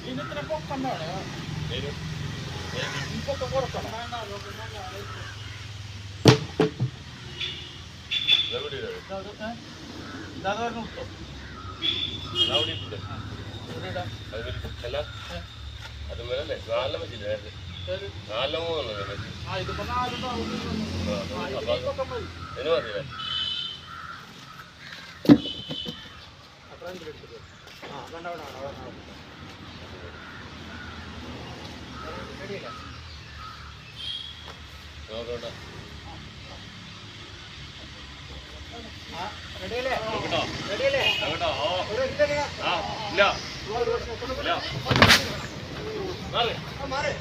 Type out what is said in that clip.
ഇതിനെത്ര പൊക്കണ്ടാണ് ഇപ്പൊക്കെ കൊടുക്കണം. ഇതാ പറഞ്ഞു ഇടാം. അതുപോലെ നാലെണ്ണം വെച്ചില്ലേ. നാലെണ്ണം മൂന്നെണ്ണം ആ ആ ഇതിന് മതിയല്ലേ ആ നോക്കട്ടെ. ആ ഇല്ല ഇല്ല. મારે. મારે